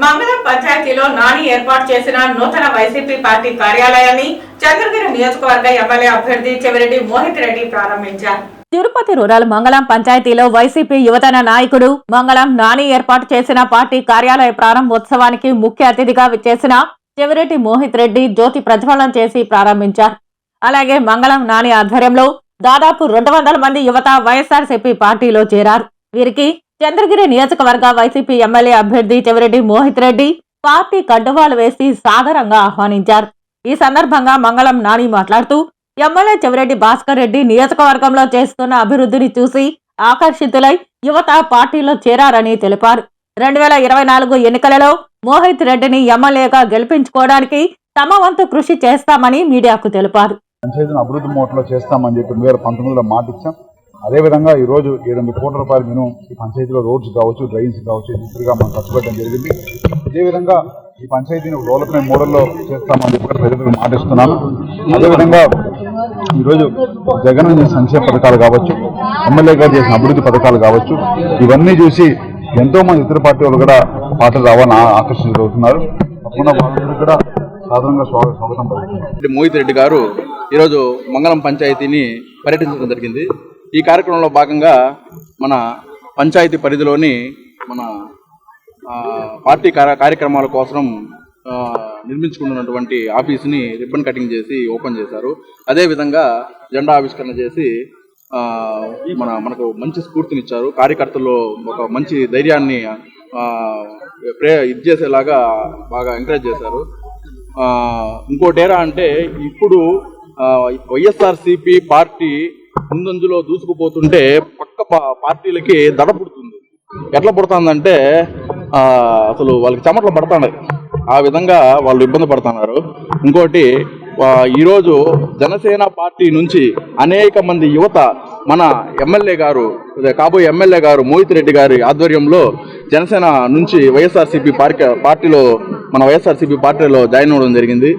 మంగళం పంచాయతీలో నాని ఏర్పాటు చేసిన నూతన వైసీపీ పార్టీ కార్యాలయాన్ని చంద్రగిరి నియోజకవర్గ ఎమ్మెల్యే అభ్యర్థి చెవిరెడ్డి మోహిత్ రెడ్డి ప్రారంభించారు. తిరుపతి రూరల్ మంగళం పంచాయతీలో వైసీపీ యువతన నాయకుడు మంగళం నాని ఏర్పాటు చేసిన పార్టీ కార్యాలయ ప్రారంభోత్సవానికి ముఖ్య అతిథిగా విచ్చేసిన చెవిరెడ్డి మోహిత్ రెడ్డి జ్యోతి ప్రజ్వలనం చేసి ప్రారంభించారు. అలాగే మంగళం నాని ఆధ్వర్యంలో దాదాపు రెండు వందల మంది యువత వైఎస్ఆర్సీపీ పార్టీలో చేరారు. వీరికి చంద్రగిరి నియోజకవర్గ వైసీపీ ఎమ్మెల్యే అభ్యర్థి చెవిరెడ్డి మోహిత్ రెడ్డి పార్టీ కడ్డవాలు వేసి సాదరంగా ఆహ్వానించారు. ఈ సందర్భంగా మంగళం నాని మాట్లాడుతూ ఎమ్మెల్యే చెవిరెడ్డి భాస్కర్ రెడ్డి నియోజకవర్గంలో చేస్తున్న అభివృద్ధిని చూసి ఆకర్షితులై యువత పార్టీలో చేరారని తెలిపారు. రెండు వేల ఇరవై నాలుగు ఎన్నికలలో మోహిత్ రెడ్డిని ఎమ్మెల్యేగా గెలిపించుకోవడానికి తమ వంతు కృషి చేస్తామని మీడియాకు తెలిపారు. అభివృద్ధి మోటలో చేస్తామని చెప్పి రెండు వేల పంతొమ్మిదిలో మాట ఇచ్చాం అదేవిధంగా ఈ రోజు ఏడెనిమిది కోట్ల రూపాయలు మేము ఈ పంచాయతీలో రోడ్స్ కావచ్చు డ్రైన్స్ కావచ్చు ఇదిగా మనం ఖర్చు పెట్టడం జరిగింది. అదేవిధంగా ఈ పంచాయతీని డెవలప్మెంట్ మోడల్లో చేస్తామని చెప్పి ప్రజలకు మాటిస్తున్నాను. అదేవిధంగా ఈరోజు జగన్ సంక్షేమ పథకాలు కావచ్చు ఎమ్మెల్యే గారు చేసిన అభివృద్ధి పథకాలు కావచ్చు ఇవన్నీ చూసి ఎంతో మంది ఇతర పార్టీ వాళ్ళు కూడా పాటలు రావాలని ఆ- ఆకర్షితులవుతున్నారు తప్పకుండా వాళ్ళందరూ కూడా సాధారణంగా స్వాగతం స్వాగతం మోహిత్ రెడ్డి గారు ఈరోజు మంగళం పంచాయతీని పర్యటించడం జరిగింది. ఈ కార్యక్రమంలో భాగంగా మన పంచాయతీ పరిధిలోని మన పార్టీ కార్య- కార్యక్రమాల కోసం నిర్మించుకున్నటువంటి ఆఫీస్ని రిబ్బన్ కటింగ్ చేసి ఓపెన్ చేశారు. అదేవిధంగా జెండా ఆవిష్కరణ చేసి మన మనకు మంచి స్ఫూర్తినిచ్చారు. కార్యకర్తల్లో ఒక మంచి ధైర్యాన్ని ప్రే ఇది చేసేలాగా బాగా ఎంకరేజ్ చేశారు. ఆ, ఇంకోటేరా అంటే ఇప్పుడు వైఎస్ఆర్సిపి పార్టీ ముందంజలో దూసుకుపోతుంటే పక్క పార్టీలకి దడ పుడుతుంది. ఎట్లా పుడుతుందంటే ఆ, అసలు వాళ్ళకి చెమటలు పడుతున్నాయి. ఆ విధంగా వాళ్ళు ఇబ్బంది పడుతున్నారు. ఇంకోటి ఈరోజు జనసేన పార్టీ నుంచి అనేక మంది యువత మన ఎమ్మెల్యే గారు అదే కాబోయే ఎమ్మెల్యే గారు మోహిత్ రెడ్డి గారి ఆధ్వర్యంలో జనసేన నుంచి వైఎస్ఆర్సీపీ పార్టీ పార్టీలో మన వైఎస్ఆర్సీపీ పార్టీలో జాయిన్ అవ్వడం జరిగింది.